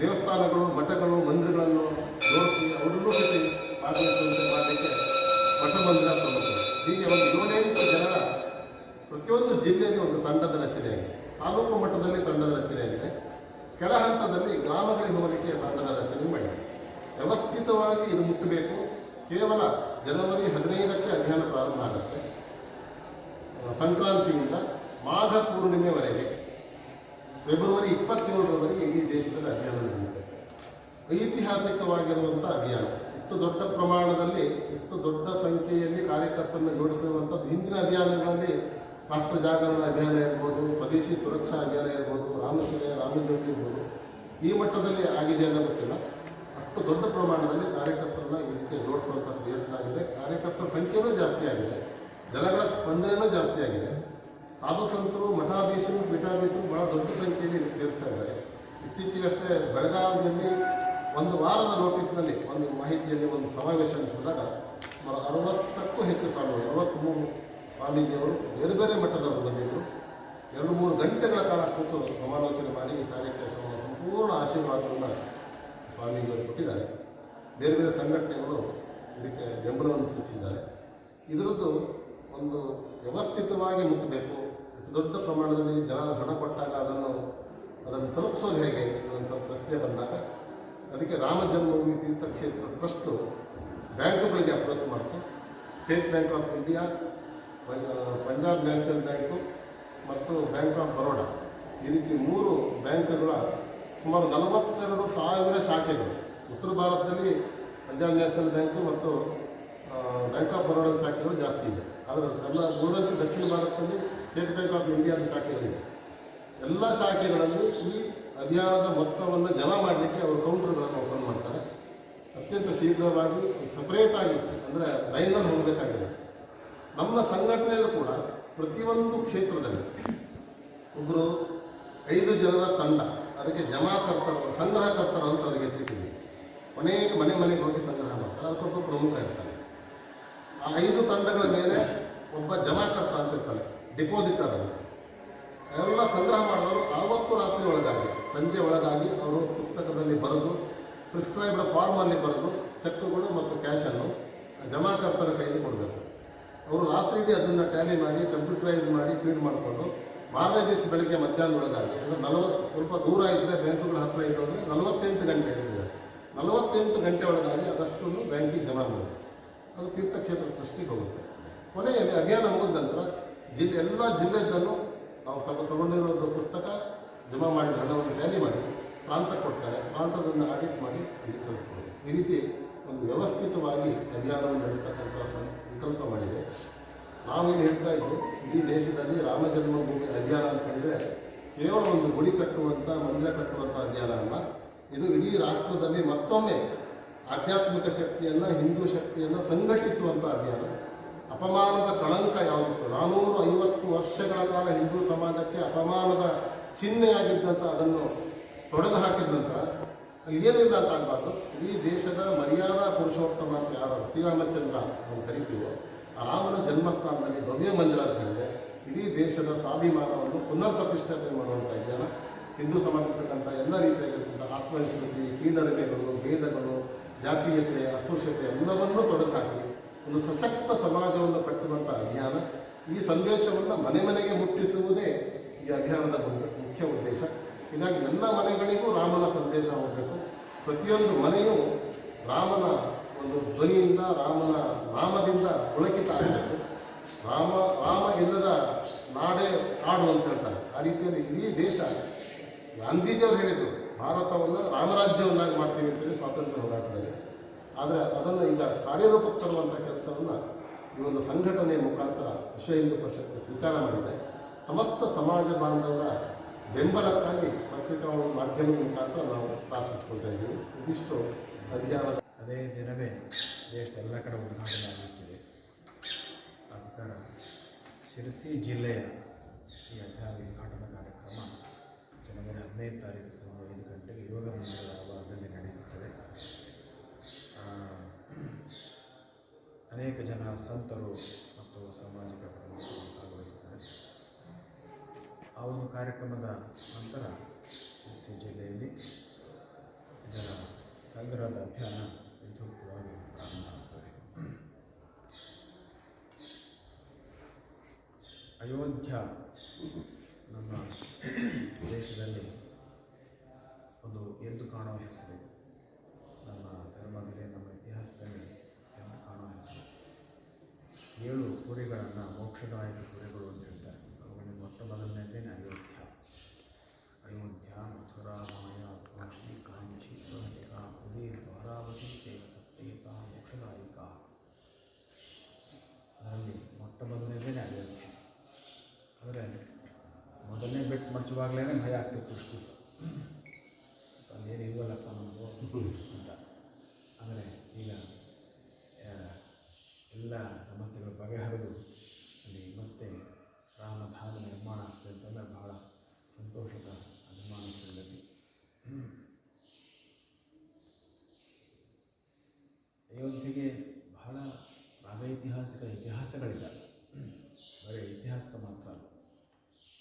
ದೇವಸ್ಥಾನಗಳು, ಮಠಗಳು, ಮಂದಿರಗಳನ್ನು ಜೋಡಿಸಿ ಅವರಲ್ಲೂ ಜೊತೆ ಭಾಗವಹಿಸುವಂತೆ ಮಾಡಲಿಕ್ಕೆ ಮಠ ಮಂದಿರ ಪ್ರಮುಖರು. ಹೀಗೆ ಒಂದು ಏಳೆಂಟು ಜನರ ಪ್ರತಿಯೊಂದು ಜಿಲ್ಲೆಯಲ್ಲಿ ಒಂದು ತಂಡದ ರಚನೆಯಾಗಿದೆ. ತಾಲೂಕು ಮಟ್ಟದಲ್ಲಿ ತಂಡದ ರಚನೆಯಾಗಿದೆ ಕೆಳ ಹಂತದಲ್ಲಿ ಗ್ರಾಮಗಳಿಗೆ ಹೋಲಿಕೆ ತಂಡದ ರಚನೆ ಮಾಡಿದೆ. ವ್ಯವಸ್ಥಿತವಾಗಿ ಇದು ಮುಟ್ಟಬೇಕು. ಕೇವಲ ಜನವರಿ ಹದಿನೈದಕ್ಕೆ ಅಧ್ಯಯನ ಪ್ರಾರಂಭ ಆಗುತ್ತೆ. ಸಂಕ್ರಾಂತಿಯಿಂದ ಮಾಘ ಪೂರ್ಣಿಮೆವರೆಗೆ ಫೆಬ್ರವರಿ ಇಪ್ಪತ್ತೇಳರವರೆಗೆ ಇಡೀ ದೇಶದಲ್ಲಿ ಅಭಿಯಾನ ನಡೆಯುತ್ತೆ. ಐತಿಹಾಸಿಕವಾಗಿರುವಂಥ ಅಭಿಯಾನ. ಇಷ್ಟು ದೊಡ್ಡ ಪ್ರಮಾಣದಲ್ಲಿ, ಇಷ್ಟು ದೊಡ್ಡ ಸಂಖ್ಯೆಯಲ್ಲಿ ಕಾರ್ಯಕರ್ತರನ್ನು ಜೋಡಿಸಿರುವಂಥದ್ದು ಹಿಂದಿನ ಅಭಿಯಾನಗಳಲ್ಲಿ ರಾಷ್ಟ್ರ ಜಾಗರಣ ಅಭಿಯಾನ ಇರ್ಬೋದು, ಸ್ವದೇಶಿ ಸುರಕ್ಷಾ ಅಭಿಯಾನ ಇರ್ಬೋದು ರಾಮಸೇನೆ ರಾಮಜ್ಯೋತಿ ಇರ್ಬೋದು. ಈ ಮಟ್ಟದಲ್ಲಿ ಆಗಿದೆ ಅನ್ನೋ ಗೊತ್ತಿಲ್ಲ. ಅಷ್ಟು ದೊಡ್ಡ ಪ್ರಮಾಣದಲ್ಲಿ ಕಾರ್ಯಕರ್ತರನ್ನ ಇದಕ್ಕೆ ಜೋಡಿಸುವಂಥ ಪ್ರಯತ್ನ ಆಗಿದೆ. ಕಾರ್ಯಕರ್ತರ ಸಂಖ್ಯೆಯೂ ಜಾಸ್ತಿ ಆಗಿದೆ. ಜನಗಳ ಸ್ಪಂದನೆಯೂ ಜಾಸ್ತಿ ಆಗಿದೆ. ಸಾಧು ಸಂತರು, ಮಠಾಧೀಶರು, ಪೀಠಾಧೀಶರು ಬಹಳ ದೊಡ್ಡ ಸಂಖ್ಯೆಯಲ್ಲಿ ಸೇರಿಸ್ತಾ ಇದ್ದಾರೆ. ಇತ್ತೀಚೆಗಷ್ಟೇ ಬೆಳಗಾವಿಯಲ್ಲಿ ಒಂದು ವಾರದ ನೋಟಿಸ್ನಲ್ಲಿ ಒಂದು ಮಾಹಿತಿಯಲ್ಲಿ ಒಂದು ಸಮಾವೇಶ ನಡೆದಾಗ ಸುಮಾರು ಅರವತ್ತಕ್ಕೂ ಹೆಚ್ಚು ಸ್ವಾಮಿಗಳು ಅರವತ್ತ್ಮೂರು ಸ್ವಾಮೀಜಿಯವರು ಬೇರೆ ಬೇರೆ ಮಟ್ಟದವರು ಬಂದಿದ್ದರು ಎರಡು ಮೂರು ಗಂಟೆಗಳ ಕಾಲ ಕೂತು ಸಮಾಲೋಚನೆ ಮಾಡಿ ಈ ಕಾರ್ಯಕ್ಕೆ ಸಂಪೂರ್ಣ ಆಶೀರ್ವಾದವನ್ನು ಸ್ವಾಮೀಜಿಯವರು ಕೊಟ್ಟಿದ್ದಾರೆ. ಬೇರೆ ಬೇರೆ ಸಂಘಟನೆಗಳು ಇದಕ್ಕೆ ಬೆಂಬಲವನ್ನು ಸೂಚಿಸಿದ್ದಾರೆ. ಇದರದ್ದು ಒಂದು ವ್ಯವಸ್ಥಿತವಾಗಿ ಮುಟ್ಟಬೇಕು. ದೊಡ್ಡ ಪ್ರಮಾಣದಲ್ಲಿ ಜನ ಹಣ ಕೊಟ್ಟಾಗ ಅದನ್ನು ಅದನ್ನು ತಲುಪಿಸೋದು ಹೇಗೆ ಅನ್ನುವಂಥ ಪ್ರಶ್ನೆ ಬಂದಾಗ ಅದಕ್ಕೆ ರಾಮ ಜನ್ಮಭೂಮಿ ತೀರ್ಥಕ್ಷೇತ್ರ ಟ್ರಸ್ಟು ಬ್ಯಾಂಕುಗಳಿಗೆ ಅಪ್ರೋಚ್ ಮಾಡಿತು. State Bank of India Punjab National Bank ಮತ್ತು ಬ್ಯಾಂಕ್ ಆಫ್ ಬರೋಡಾ. ಈ ರೀತಿ ಮೂರು ಬ್ಯಾಂಕ್ಗಳ ಸುಮಾರು ನಲವತ್ತೆರಡು ಸಾವಿರ ಶಾಖೆಗಳು. ಉತ್ತರ ಭಾರತದಲ್ಲಿ ಪಂಜಾಬ್ ನ್ಯಾಷನಲ್ ಬ್ಯಾಂಕು ಮತ್ತು ಬ್ಯಾಂಕ್ ಆಫ್ ಬರೋಡಾ ಶಾಖೆಗಳು ಜಾಸ್ತಿ ಇದೆ. ಆದರೆ ಕರ್ನಾ ಉಳಿದಂತೆ ದಕ್ಷಿಣ ಭಾರತದಲ್ಲಿ ಸ್ಟೇಟ್ ಬ್ಯಾಂಕ್ ಆಫ್ ಇಂಡಿಯಾದ ಶಾಖೆಗಳಿದೆ. ಎಲ್ಲ ಶಾಖೆಗಳಲ್ಲಿ ಈ ಅಭಿಯಾನದ ಮೊತ್ತವನ್ನು ಜಮಾ ಮಾಡಲಿಕ್ಕೆ ಅವರು ಕೌಂಟರ್ಗಳನ್ನು ಓಪನ್ ಮಾಡ್ತಾರೆ. ಅತ್ಯಂತ ಶೀಘ್ರವಾಗಿ ಸಪರೇಟಾಗಿ ಅಂದರೆ ಲೈನಲ್ಲಿ ಹೋಗಬೇಕಾಗಿದೆ ನಮ್ಮ ಸಂಘಟನೆಯಲ್ಲೂ ಕೂಡ ಪ್ರತಿಯೊಂದು ಕ್ಷೇತ್ರದಲ್ಲಿ ಒಬ್ಬರು ಐದು ಜನರ ತಂಡ, ಅದಕ್ಕೆ ಜಮಾಕರ್ತರು, ಸಂಗ್ರಹಕರ್ತರು ಅಂತ ಅವರಿಗೆ ಸಿಕ್ಕಿದೆ ಅನೇಕ ಮನೆ ಮನೆಗೆ ಹೋಗಿ ಸಂಗ್ರಹ ಮಾಡ್ತಾರೆ. ಅದಕ್ಕೊಬ್ಬ ಪ್ರಮುಖ ಇರ್ತಾನೆ. ಆ ಐದು ತಂಡಗಳ ಮೇಲೆ ಒಬ್ಬ ಜಮಾಕರ್ತ ಅಂತ ಇರ್ತಾನೆ ಡಿಪಾಸಿಟರ್ ಅಂತ. ಎಲ್ಲ ಸಂಗ್ರಹ ಮಾಡಿದವರು ಆವತ್ತು ರಾತ್ರಿ ಒಳಗಾಗಿ, ಸಂಜೆ ಒಳಗಾಗಿ ಅವರು ಪುಸ್ತಕದಲ್ಲಿ ಬರೆದು ಪ್ರಿಸ್ಕ್ರೈಬ್ಡ್ ಫಾರ್ಮಲ್ಲಿ ಬರೆದು, ಚೆಕ್ಗಳು ಮತ್ತು ಕ್ಯಾಶನ್ನು ಜಮಾಕರ್ತರ ಕೈಗೆ ಕೊಡಬೇಕು. ಅವರು ರಾತ್ರಿ ಇಡೀ ಅದನ್ನು ಟ್ಯಾಲಿ ಮಾಡಿ ಕಂಪ್ಯೂಟರೈಸ್ ಮಾಡಿ ಫೀಡ್ ಮಾಡಿಕೊಂಡು ಮಾರನೇ ದಿವಸ ಬೆಳಗ್ಗೆ ಮಧ್ಯಾಹ್ನ ಒಳಗಾಗಿ ಅಂದರೆ ನಲವತ್ತು ಸ್ವಲ್ಪ ದೂರ ಇದ್ದರೆ ಬ್ಯಾಂಕುಗಳ ಹತ್ತಿರ ಇದ್ದರೆ ನಲವತ್ತೆಂಟು ಗಂಟೆ ಇದ್ದಾರೆ. ನಲವತ್ತೆಂಟು ಗಂಟೆ ಒಳಗಾಗಿ ಅದಷ್ಟನ್ನು ಬ್ಯಾಂಕಿಗೆ ಜಮಾ ಮಾಡಿ. ಅದು ತೀರ್ಥಕ್ಷೇತ್ರ ಟ್ರಸ್ಟಿಗೆ ಹೋಗುತ್ತೆ. ಕೊನೆಯಲ್ಲಿ ಅಭಿಯಾನ ಮುಗಿದ ನಂತರ ಜಿಲ್ಲೆ, ಎಲ್ಲ ಜಿಲ್ಲೆದ್ದನ್ನು ನಾವು ತಗೊ, ತಗೊಂಡಿರೋದು ಪುಸ್ತಕ ಜಮಾ ಮಾಡಿದ ಹಣವನ್ನು ಟ್ಯಾಲಿ ಮಾಡಿ, ಪ್ರಾಂತ ಕೊಡ್ತಾರೆ. ಪ್ರಾಂತದನ್ನು ಆಡಿಟ್ ಮಾಡಿ ಅಲ್ಲಿ ಕಳಿಸ್ಕೊಡೋದು ಈ ರೀತಿ ಒಂದು ವ್ಯವಸ್ಥಿತವಾಗಿ ಅಭಿಯಾನವನ್ನು ನಡೆಸ್ತಕ್ಕಂಥ ಸಂಕಲ್ಪ ಮಾಡಿದೆ. ನಾವೇನು ಹೇಳ್ತಾ ಇದ್ವಿ, ಇಡೀ ದೇಶದಲ್ಲಿ ರಾಮ ಜನ್ಮಭೂಮಿ ಅಭಿಯಾನ ಅಂತ ಹೇಳಿದರೆ ಕೇವಲ ಒಂದು ಗುಡಿ ಕಟ್ಟುವಂಥ, ಮಂದಿರ ಕಟ್ಟುವಂಥ ಅಭಿಯಾನ ಅಲ್ಲ. ಇದು ಇಡೀ ರಾಷ್ಟ್ರದಲ್ಲಿ ಮತ್ತೊಮ್ಮೆ ಆಧ್ಯಾತ್ಮಿಕ ಶಕ್ತಿಯನ್ನು, ಹಿಂದೂ ಶಕ್ತಿಯನ್ನು ಸಂಘಟಿಸುವಂಥ ಅಭಿಯಾನ. ಅಪಮಾನದ ಕಳಂಕ ಯಾವುದಿತ್ತು? ನಾನ್ನೂರು ಐವತ್ತು ವರ್ಷಗಳ ಕಾಲ ಹಿಂದೂ ಸಮಾಜಕ್ಕೆ ಅಪಮಾನದ ಚಿಹ್ನೆಯಾಗಿದ್ದಂಥ ಅದನ್ನು ತೊಡೆದು ಹಾಕಿದ ನಂತರ ಏನಿಲ್ಲ ಅಂತ ಆಗಬಾರ್ದು. ಇಡೀ ದೇಶದ ಮರ್ಯಾದಾ ಪುರುಷೋತ್ತಮ ಅಂತ ಯಾರು ಶ್ರೀರಾಮಚಂದ್ರ ನಾವು ಕರಿತೀವೋ, ಆ ರಾಮನ ಜನ್ಮಸ್ಥಾನದಲ್ಲಿ ಭವ್ಯ ಮಂದಿರ ಅಂತ ಹೇಳಿದೆ ಇಡೀ ದೇಶದ ಸ್ವಾಭಿಮಾನವನ್ನು ಪುನರ್ ಪ್ರತಿಷ್ಠಾಪನೆ ಮಾಡುವಂಥ ಅಭಿಯಾನ ಹಿಂದೂ ಸಮಾಜಕ್ಕಂಥ ಎಲ್ಲ ರೀತಿಯಾಗಿರ್ತಕ್ಕಂಥ ಆತ್ಮವಿಶ್ವತಿ ಕೀಳರಿಮೆಗಳು, ಭೇದಗಳು, ಜಾತೀಯತೆ, ಅಸ್ಪೃಶ್ಯತೆ ಎಲ್ಲವನ್ನೂ ತೊಡೆದುಹಾಕಿ ಒಂದು ಸಶಕ್ತ ಸಮಾಜವನ್ನು ಕಟ್ಟುವಂಥ ಅಭಿಯಾನ, ಈ ಸಂದೇಶವನ್ನು ಮನೆ ಮನೆಗೆ ಮುಟ್ಟಿಸುವುದೇ ಈ ಅಭಿಯಾನದ ಮುಖ್ಯ ಉದ್ದೇಶ. ಹೀಗಾಗಿ ಎಲ್ಲ ಮನೆಗಳಿಗೂ ರಾಮನ ಸಂದೇಶ ಹೋಗಬೇಕು ಪ್ರತಿಯೊಂದು ಮನೆಯೂ ರಾಮನ ಒಂದು ಧ್ವನಿಯಿಂದ, ರಾಮನ ರಾಮದಿಂದ ಪುಳಕಿತ ಆಗಬೇಕು. ರಾಮ ರಾಮ ಇಲ್ಲದ ನಾಡೇ ಕಾಡು ಅಂತ ಹೇಳ್ತಾರೆ. ಆ ರೀತಿಯಲ್ಲಿ ಇಡೀ ದೇಶ ಗಾಂಧೀಜಿಯವರು ಹೇಳಿದರು, ಭಾರತವನ್ನು ರಾಮರಾಜ್ಯವನ್ನಾಗಿ ಮಾಡ್ತೀವಿ ಅಂತೇಳಿ ಸ್ವಾತಂತ್ರ್ಯ ಹೋರಾಟದಲ್ಲಿ. ಆದರೆ ಅದನ್ನು ಈಗ ಕಾರ್ಯರೂಪಕ್ಕೆ ತರುವಂಥ ಕೆಲಸವನ್ನು ಈ ಒಂದು ಸಂಘಟನೆಯ ಮುಖಾಂತರ ವಿಶ್ವ ಹಿಂದೂ ಪರಿಷತ್ತು ಸ್ವೀಕಾರ ಮಾಡಿದೆ. ಸಮಸ್ತ ಸಮಾಜ ಬಾಂಧವರ ಬೆಂಬಲಕ್ಕಾಗಿ ಪತ್ರಿಕಾ ಮಾಧ್ಯಮದ ಮುಖಾಂತರ ನಾವು ಪ್ರಾರ್ಥಿಸ್ಕೊಳ್ತಾ ಇದ್ದೀವಿ. ಇದಿಷ್ಟು ಅಭಿಯಾನದ ಅದೇ ದಿನವೇ ದೇಶದ ಎಲ್ಲ ಕಡೆ ಉದ್ಘಾಟನೆ ಆ ಪ್ರಕಾರ ಶಿರಸಿ ಜಿಲ್ಲೆಯ ಈ ಅಭಿಯಾನ ಉದ್ಘಾಟನಾ ಕಾರ್ಯಕ್ರಮ ಜನವರಿ ಹದಿನೈದು ತಾರೀಕು ಸಂಜೆ ಐದು ಗಂಟೆಗೆ ಯೋಗ ಮಂದಿರದ ಆವರಣದಲ್ಲಿ ನಡೆಯುತ್ತದೆ. ಅನೇಕ ಜನ ಸಂತರು ಮತ್ತು ಸಾಮಾಜಿಕ ಪ್ರಮುಖರು ಒಂದು ಕಾರ್ಯಕ್ರಮದ ನಂತರ ಶಿರಸಿ ಜಿಲ್ಲೆಯಲ್ಲಿ ಇದರ ಸಂಗ್ರಹದ ಅಭಿಯಾನ ವಿದ್ಯುಕ್ತವಾಗಿ ಪ್ರಾರಂಭ ಆಗ್ತದೆ. ಅಯೋಧ್ಯ ನಮ್ಮ ದೇಶದಲ್ಲಿ ಒಂದು ಎದ್ದು ಕಾಣುವ ಹೆಸರು. ನಮ್ಮ ಧರ್ಮದಲ್ಲಿ ನಮ್ಮ ಇತಿಹಾಸದಲ್ಲಿ ಎದ್ದು ಕಾಣುವ ಹೆಸರು. ಏಳು ಕುರಿಗಳನ್ನು ಮೋಕ್ಷದಾಯಕ ಅವುಗಳಲ್ಲಿ ಮೊಟ್ಟ ಮೊದಲನೇದೇನೆ ಅಯೋಧ್ಯ ಅಯೋಧ್ಯ ಮಥುರಾ ಮಾಯಾ ಕಾಶಿ ಕಾಂಚಿ ದ್ವಾರಿಕಾ ಪುರಿ ದ್ವಾರಾವತಿ ಚೈವ ಸತ್ಯಯುತ ಮೋಕ್ಷದಾಯಿಕ ಅದರಲ್ಲಿ ಮೊಟ್ಟ ಮೊದಲನೇದೇನೆ ಅಯೋಧ್ಯ ಆದರೆ ಮೊದಲನೇ ಬೆಟ್ಟು ಮಡಚುವಾಗಲೇ ಭಯ ಆಗ್ತಿತ್ತು ಇಷ್ಟು ದಿವಸ ಅಲ್ಲೇನು ಇಲ್ವಲ್ಲಪ್ಪ ನಮಗೂ ಅಂತ ಆದರೆ ಈಗ ಆ, ಎಲ್ಲ ಸಮಸ್ಯೆಗಳು ಬಗೆಹರಿದು ಅಲ್ಲಿ ಮತ್ತೆ ರಾಮಧಾಮ ನಿರ್ಮಾಣ ಆಗ್ತದೆ ಅಂತಂದರೆ ಬಹಳ ಸಂತೋಷದ ಅಭಿಮಾನ ಸಂಗತಿ ಅಯೋಧ್ಯೆಗೆ ಬಹಳ ಪ್ರಾಗೈತಿಹಾಸಿಕ ಇತಿಹಾಸಗಳಿದ್ದಾವೆ ಬರೀ ಇತಿಹಾಸಕ ಮಾತ್ರ ಅಲ್ಲ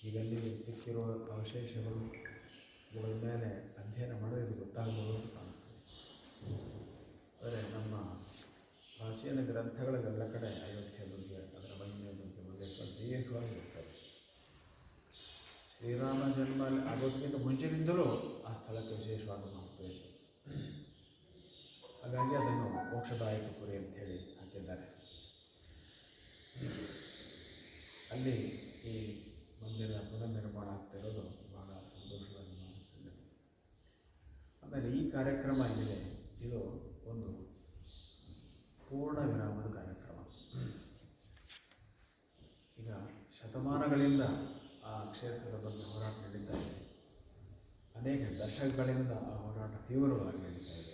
ಈಗಲ್ಲಿ ಸಿಕ್ಕಿರುವ ಅವಶೇಷಗಳು ಇವುಗಳ ಮೇಲೆ ಅಧ್ಯಯನ ಮಾಡಿದ್ರೆ ಗೊತ್ತಾಗ್ಬೋದು ಅಂತ ಕಾಣಿಸ್ತದೆ. ಆದರೆ ನಮ್ಮ ಪ್ರಾಚೀನ ಗ್ರಂಥಗಳಲ್ಲೆಲ್ಲ ಕಡೆ ಅಯೋಧ್ಯೆ ಬಗ್ಗೆ, ಅದರ ಮಹಿಮೆ ಬಗ್ಗೆ ಉಲ್ಲೇಖ ದೀರ್ಘವಾಗಿ ಇರ್ತದೆ ಶ್ರೀರಾಮ ಜನ್ಮ ಆಗೋದಕ್ಕಿಂತ ಮುಂಚಿನಿಂದಲೂ ಆ ಸ್ಥಳಕ್ಕೆ ವಿಶೇಷವಾದ ಮಹತ್ವ ಇದೆ. ಹಾಗಾಗಿ ಅದನ್ನು ಮೋಕ್ಷದಾಯಕ ಪುರಿ ಅಂತೇಳಿ ಹಾಕಿದ್ದಾರೆ. ಅಲ್ಲಿ ಈ ಮಂದಿರ ಆಗ್ತಾ ಇರೋದು ಬಹಳ ಸಂತೋಷದ ಸಂಗತಿ ಆಮೇಲೆ ಈ ಕಾರ್ಯಕ್ರಮ ಏನಿದೆ, ಇದು ಒಂದು ಪೂರ್ಣ ವಿರಾಮದ ಕಾರ್ಯಕ್ರಮ. ಈಗ ಶತಮಾನಗಳಿಂದ ಆ ಕ್ಷೇತ್ರದ ಬಗ್ಗೆ ಹೋರಾಟ ನಡೀತಾ ಇದೆ. ಅನೇಕ ದಶಕಗಳಿಂದ ಆ ಹೋರಾಟ ತೀವ್ರವಾಗಿ ನಡೀತಾ ಇದೆ.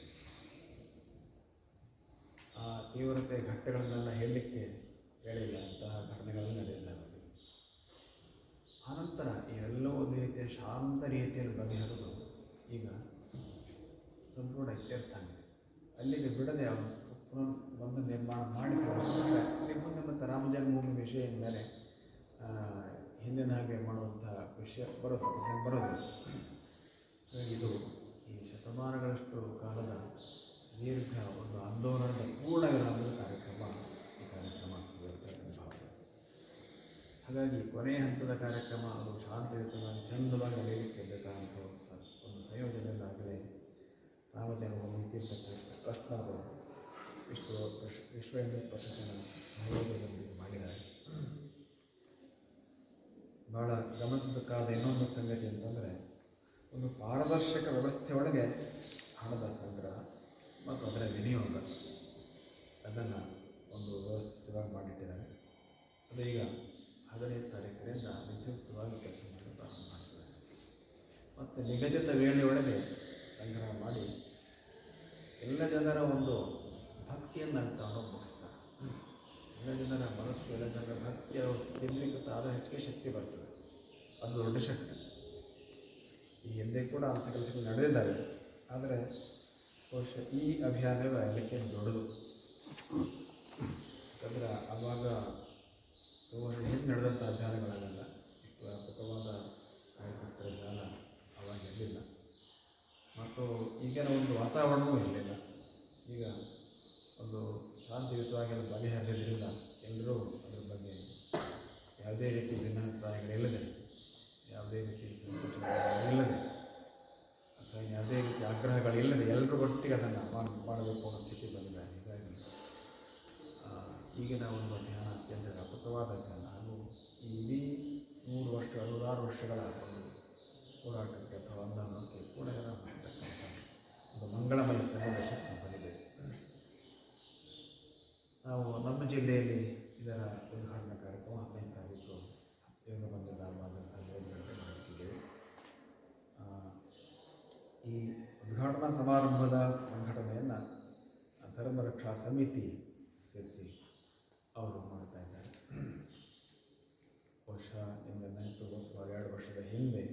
ಆ ತೀವ್ರತೆ, ಘಟ್ಟಗಳನ್ನೆಲ್ಲ ಹೇಳಲಿಕ್ಕೆ ಹೇಳಿಲ್ಲ. ಅಂತಹ ಘಟನೆಗಳು ನಡೆದಿದ್ದಾವೆ ಆನಂತರ ಎಲ್ಲವೂ ಒಂದು ರೀತಿಯ ಶಾಂತ ರೀತಿಯಲ್ಲಿ ಬಗೆಹರಿದು ಈಗ ಸಂಪೂರ್ಣ ಇತ್ಯರ್ಥ ಆಗಿದೆ ಅಲ್ಲಿಗೆ ಬಿಡದೆ ಅವನು ಬಂದು ಒಂದು ನಿರ್ಮಾಣ ಮಾಡಿಕೊಂಡು ಮುಂದೆ ಮತ್ತು ರಾಮ ಜನ್ಮಭೂಮಿ ವಿಷಯ ಮೇಲೆ ಹಿಂದಿನ ಹಾಗೆ ಮಾಡುವಂಥ ವಿಷಯ ಬರೋದು ಬರೋದಿಲ್ಲ. ಇದು ಈ ಶತಮಾನಗಳಷ್ಟು ಕಾಲದ ದೀರ್ಘ ಒಂದು ಆಂದೋಲನದ ಪೂರ್ಣ ವಿರಾಮದ ಕಾರ್ಯಕ್ರಮ ಆಗ್ತದೆ ಅಂತ ನನ್ನ ಭಾವನೆ ಹಾಗಾಗಿ ಕೊನೆಯ ಹಂತದ ಕಾರ್ಯಕ್ರಮ ಅದು ಶಾಂತಿಯುತವಾಗಿ ಚಂದವಾಗಿ ನಡೆಯಲಿಕ್ಕೆ ಬೇಕಾದಂಥ ಒಂದು ಸಂಯೋಜನೆಯಲ್ಲಾಗಲೇ ರಾಮಜನ್ಮಭೂಮಿ ತೀರ್ಥ ವಿಶ್ವ ವಿಶ್ವ ವಿಶ್ವ ಹಿಂದೂ ಪರಿಷತ್ತಿನ ಸಹಯೋಗದೊಂದಿಗೆ ಮಾಡಿದ್ದಾರೆ. ಭಾಳ ಗಮನಿಸಬೇಕಾದ ಇನ್ನೊಂದು ಸಂಗತಿ ಅಂತಂದರೆ, ಒಂದು ಪಾರದರ್ಶಕ ವ್ಯವಸ್ಥೆ ಒಳಗೆ ಹಣದ ಸಂಗ್ರಹ ಮತ್ತು ಅದರ ವಿನಿಯೋಗ ಅದನ್ನು ಒಂದು ವ್ಯವಸ್ಥಿತವಾಗಿ ಮಾಡಿಟ್ಟಿದ್ದಾರೆ. ಅದು ಈಗ ಹದಿನೈದು ತಾರೀಕಿನಿಂದ ವಿದ್ಯುಕ್ತವಾಗಿ ಕೆಲಸ ಮಾಡಲು ಪ್ರಾರಂಭ ಮಾಡ್ತಾರೆ ಮತ್ತು ನಿಗದಿತ ವೇಳೆಯೊಳಗೆ ಸಂಗ್ರಹ ಮಾಡಿ ಎಲ್ಲ ಜನರ ಒಂದು ಭಕ್ತಿಯನ್ನು ತಾನು ಮುಗಿಸ್ತಾರೆ ಎಲ್ಲ ಜನರ ಮನಸ್ಸು, ಎಲ್ಲ ಜನರ ಭಕ್ತಿಯ ಕೇಂದ್ರೀಕೃತ ಆದ ಹೆಚ್ಚಿಗೆ ಶಕ್ತಿ ಬರ್ತದೆ. ಅದು ದೊಡ್ಡ ಶಕ್ತಿ. ಈ ಹಿಂದೆ ಕೂಡ ಅಂಥ ಕೆಲಸಗಳು ನಡೆದಿದ್ದಾರೆ ಆದರೆ ಬಹುಶಃ ಈ ಅಭಿಯಾನವೇ ಅದಕ್ಕೆ ದೊಡ್ಡದು. ಯಾಕಂದರೆ ಆವಾಗ ನಡೆದಂಥ ಅಧ್ಯಯನಗಳಾಗಲ್ಲ ಇಷ್ಟು ವ್ಯಾಪಕವಾದ ಜಾಲ ಅವಾಗ ಇರಲಿಲ್ಲ. ಮತ್ತು ಈಗಿನ ಒಂದು ವಾತಾವರಣವೂ ಇರಲಿಲ್ಲ. ಈಗ ಒಂದು ಶಾಂತಿಯುತವಾಗಿ ಅದು ಬಗೆಹರಿದ್ರಿಂದ ಎಲ್ಲರೂ ಅದರ ಬಗ್ಗೆ ಯಾವುದೇ ರೀತಿ ಭಿನ್ನಾಭಿಪ್ರಾಯಗಳಿಲ್ಲದೆ ಯಾವುದೇ ರೀತಿ ಸಂಕೋಚಗಳಿಲ್ಲದೆ ಅಥವಾ ಯಾವುದೇ ರೀತಿ ಆಗ್ರಹಗಳಿಲ್ಲದೆ ಎಲ್ಲರೂ ಒಟ್ಟಿಗೆ ಅದನ್ನು ಮಾಡಬೇಕು ಅನ್ನೋ ಸ್ಥಿತಿ ಬಂದಿದೆ, ಹೀಗಾಗಿ ಈಗಿನ ಒಂದು ಅಭಿಯಾನ ಅತ್ಯಂತ ವ್ಯಾಪಕವಾದ ಅಭಿಯಾನ ಹಾಗೂ ಈ ಇಡೀ ನೂರು ವರ್ಷ ನೂರಾರು ವರ್ಷಗಳ ಒಂದು ಹೋರಾಟಕ್ಕೆ ಅಥವಾ ಆಂದೋಲನಕ್ಕೆ ಪೂರಕ ಮಾಡತಕ್ಕಂಥ ಒಂದು ಮಂಗಳಮಯ ಸನ್ನಿವೇಶ ನಮ್ಮಲ್ಲಿದೆ ನಾವು ನಮ್ಮ ಜಿಲ್ಲೆಯಲ್ಲಿ ಇದರ ಉದ್ಘಾಟನಾ ಕಾರ್ಯಕ್ರಮ ಹದಿನೈದು ತಾರೀಕು ಯೋಗ ಸಂಘಟನೆ ಮಾಡುತ್ತಿದ್ದೇವೆ ಆ, ಈ ಉದ್ಘಾಟನಾ ಸಮಾರಂಭದ ಸಂಘಟನೆಯನ್ನು ಧರ್ಮರಕ್ಷಾ ಸಮಿತಿ ಸೇರಿಸಿ ಅವರು ಮಾಡ್ತಾ ಇದ್ದಾರೆ. ವರ್ಷ ನಿಮಗೆ ನೆನಪು ಸುಮಾರು ಎರಡು ವರ್ಷದ ಹಿಂದೆ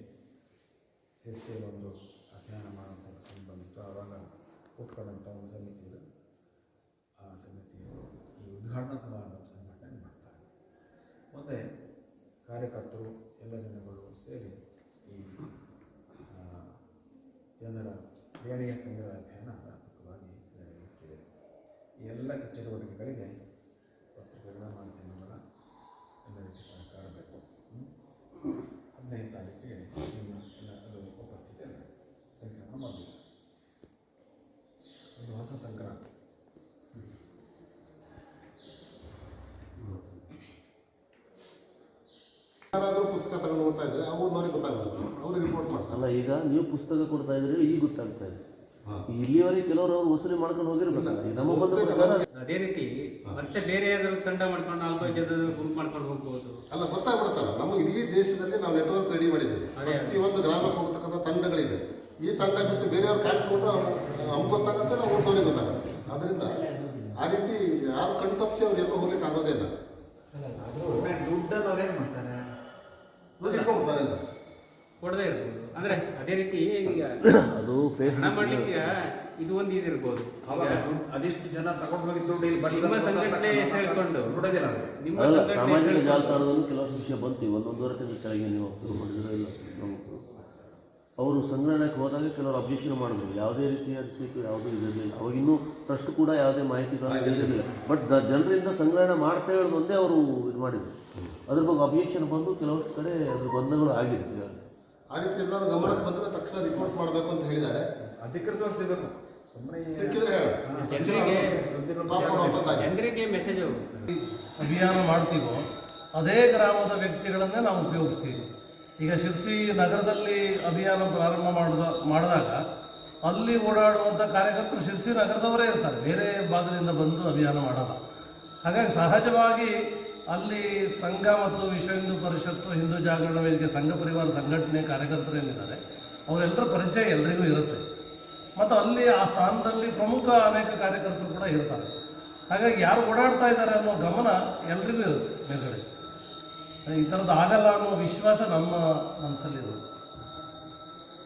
ಸೇರಿಸಿ ಒಂದು ಅಧ್ಯಯನ ಮಾಡುವಂಥ ಸಂಬಂಧಿತ್ತು ಆವಾಗ ಕೂತ್ಕೊಂಡಂಥ ಒಂದು ಸಮಿತಿ ಇದು. ಉದ್ಘಾಟನಾ ಸಮಾರಂಭ ಸಂಘಟನೆ ಮಾಡ್ತಾರೆ. ಮತ್ತು ಕಾರ್ಯಕರ್ತರು ಎಲ್ಲ ಜನಗಳು ಸೇರಿ ಈ ಜನರ ದೇಣಿಗೆ ಸಂಗ್ರಹ ಅಭಿಯಾನ ವ್ಯಾಪಕವಾಗಿ ನಡೆಯುತ್ತಿದೆ. ಈ ಎಲ್ಲ ಚಟುವಟಿಕೆಗಳಿಗೆ ಪತ್ರಿಕೆಗಳ ಮಾಧ್ಯಮಗಳ ಎಲ್ಲ ರೀತಿ ಸಹಕಾರ ಬೇಕು? ಹದಿನೈದು ತಾರೀಕಿಗೆ ನಿಮ್ಮ ಎಲ್ಲ ಉಪಸ್ಥಿತಿಯಲ್ಲಿ ಸಂಕ್ರಮಣ ಮಾಡಲಿ ಸರ್ ಒಂದು ಹೊಸ ಸಂಕ್ರಾಂತಿ. ಯಾರಾದರೂ ಪುಸ್ತಕ ತಗೊಂಡು ಓದ್ತಾ ಇದ್ರೆ ಅವ್ರಿಗೆ ಗೊತ್ತಾಗಲ್ಲ ಅವ್ರಿಗೆ ರಿಪೋರ್ಟ್ ಮಾಡ್ತಾರೆ. ಅಲ್ಲ ಈಗ ನೀವು ಪುಸ್ತಕ ಕೊಡ್ತಾ ಇದ್ರೆ ಈಗ ಗೊತ್ತಾಗ್ತಾ ಇದೆ. ಇಲ್ಲಿವರೆಗೆ ಕೆಲವರು ಅವ್ರು ವಸೂಲಿ ಮಾಡ್ಕೊಂಡು ಹೋಗಿರ್ಬೇಕು. ನಮ್ಮ ಬಂದ ಪ್ರಕಾರ ಅದೇ ರೀತಿ ಮತ್ತೆ ಬೇರೆ ಯಾವ್ದಾದ್ರು ತಂಡ ಮಾಡ್ಕೊಂಡು ನಾಲ್ಕು ಜನ ಗುಂಪು ಮಾಡ್ಕೊಂಡು ಹೋಗ್ಬೋದು. ಅಲ್ಲ ಗೊತ್ತಾಗ್ಬಿಡ್ತಾರ ನಮ್ಮ ಇಡೀ ದೇಶದಲ್ಲಿ ನಾವು ನೆಟ್ವರ್ಕ್ ರೆಡಿ ಮಾಡಿದ್ದೀವಿ. ಅದೇ. ಒಂದು ಗ್ರಾಮಕ್ಕೆ ಹೋಗ್ತಕ್ಕಂಥ ತಂಡಗಳಿದೆ. ಈ ತಂಡ ಬಿಟ್ಟು ಬೇರೆಯವ್ರು ಕಾಣಿಸ್ಕೊಂಡ್ರೆ ನಮ್ಗೆ ಗೊತ್ತಾಗುತ್ತೆ ನಾವು ಊರಿನವ್ರಿಗೆ ಗೊತ್ತಾಗುತ್ತೆ. ಅದರಿಂದ ಆ ರೀತಿ ಯಾರು ಕಣ್ತಪ್ಸಿ ತಪ್ಪಿಸಿ ಅವ್ರು ಎಲ್ಲೋ ಹೋಗ್ಲಿಕ್ಕೆ ಆಗೋದೇ ಇಲ್ಲ. ದುಡ್ಡಲ್ಲಿ ದುಡ್ಡನ್ನು ಅವ್ರೇನು ಮಾಡ್ತಾರೆ. ಕೊಡದೇ ಇರ್ಬೋದು. ಅಂದ್ರೆ ಅದೇ ರೀತಿ ಈಗ ಅದು ಹಣ ಫೇಸ್ಬುಕ್ ಮಾಡ್ಲಿಕ್ಕೆ ಇದು ಒಂದು ಇದಿರ್ಬೋದು ಅವಾಗ ಅದೆಷ್ಟು ಜನ ತಗೊಂಡು ಹೋಗಿ ದುಡ್ಡು ಇಲ್ಲಿ ಬರ್ಲಿಲ್ಲ ನಿಮ್ಮ ಸಂಘಟನೆ ಗೊತ್ತಾಗ್ತದೆ. ಕೊಡೋದಿಲ್ಲ ನಿಮ್ಮ ಸಂಘಟನೆ ಸಾಮಾಜಿಕ ಸೇರ್ಕೊಂಡು. ಜಾಲತಾಣದಲ್ಲಿ ಕೆಲವೊಂದು ವಿಷಯ ಬಂತು. ಒಂದೊಂದೂವರೆ ತಿಂಗಳ ಕೆಳಗೆ ನೀವು ಶುರು ಮಾಡಿದ್ರೆ ಇಲ್ಲ ನಮಗೆ ಅವರು ಸಂಗ್ರಹಣಕ್ಕೆ ಹೋದಾಗ ಕೆಲವರು ಅಬ್ಜೆಕ್ಷನ್ ಮಾಡಿದ್ರು. ಯಾವುದೇ ರೀತಿಯ ಅನಿಸಿಕೆ ಯಾವುದೂ ಇದಿರಲಿಲ್ಲ. ಅವಾಗಿನ್ನೂ ಟ್ರಸ್ಟ್ ಕೂಡ ಯಾವುದೇ ಮಾಹಿತಿ ಇರಲಿಲ್ಲ. ಬಟ್ ಜನರಿಂದ ಸಂಗ್ರಹಣೆ ಮಾಡ್ತಾ ಹೇಳೋದು ಒಂದೇ ಅವರು ಇದು ಮಾಡಿದ್ರು. ಅದ್ರ ಬಗ್ಗೆ ಅಬ್ಜೆಕ್ಷನ್ ಬಂದು ಕೆಲವಷ್ಟು ಕಡೆ ಅದ್ರ ಗೊಂದಲಗಳು ಆಗಿದೆ ಆ ರೀತಿ ಎಲ್ಲರೂ ಗಮನಕ್ಕೆ ಬಂದರೆ ತಕ್ಷಣ ರಿಪೋರ್ಟ್ ಮಾಡಬೇಕು ಅಂತ ಹೇಳಿದ್ದಾರೆ. ಅಧಿಕೃತವಾಗಿ ಸಿಗಬೇಕು. ಸುಮ್ಮನೆ ಸಿಕ್ಕಿದ್ರೆ ಹೇಳು. ಜನರಿಗೆ. ಜನರಿಗೆ ಮೆಸೇಜ್ ಹೋಗುತ್ತೆ ಸರ್. ಅಭಿಯಾನ ಮಾಡ್ತೀವೋ ಅದೇ ಗ್ರಾಮದ ವ್ಯಕ್ತಿಗಳನ್ನೇ ನಾವು ಉಪಯೋಗಿಸ್ತೀವಿ. ಈಗ ಶಿರ್ಸಿ ನಗರದಲ್ಲಿ ಅಭಿಯಾನ ಪ್ರಾರಂಭ ಮಾಡಿದ ಮಾಡಿದಾಗ ಅಲ್ಲಿ ಓಡಾಡುವಂಥ ಕಾರ್ಯಕರ್ತರು ಶಿರ್ಸಿ ನಗರದವರೇ ಇರ್ತಾರೆ. ಬೇರೆ ಭಾಗದಿಂದ ಬಂದು ಅಭಿಯಾನ ಮಾಡಲ್ಲ. ಹಾಗಾಗಿ ಸಹಜವಾಗಿ ಅಲ್ಲಿ ಸಂಘ ಮತ್ತು ವಿಶ್ವ ಹಿಂದೂ ಪರಿಷತ್ತು ಹಿಂದೂ ಜಾಗರಣ ವೇದಿಕೆ ಸಂಘ ಪರಿವಾರ ಸಂಘಟನೆ ಕಾರ್ಯಕರ್ತರು ಏನಿದ್ದಾರೆ, ಅವರೆಲ್ಲರ ಪರಿಚಯ ಎಲ್ಲರಿಗೂ ಇರುತ್ತೆ. ಮತ್ತು ಅಲ್ಲಿ ಆ ಸ್ಥಾನದಲ್ಲಿ ಪ್ರಮುಖ ಅನೇಕ ಕಾರ್ಯಕರ್ತರು ಕೂಡ ಇರ್ತಾರೆ. ಹಾಗಾಗಿ ಯಾರು ಓಡಾಡ್ತಾ ಇದ್ದಾರೆ ಅನ್ನೋ ಗಮನ ಎಲ್ರಿಗೂ ಇರುತ್ತೆ ಮೇಲ್ಗಡೆ. ಈ ಥರದ್ದು ಆಗಲ್ಲ ಅನ್ನೋ ವಿಶ್ವಾಸ ನಮ್ಮ ಮನಸ್ಸಲ್ಲಿರುತ್ತೆ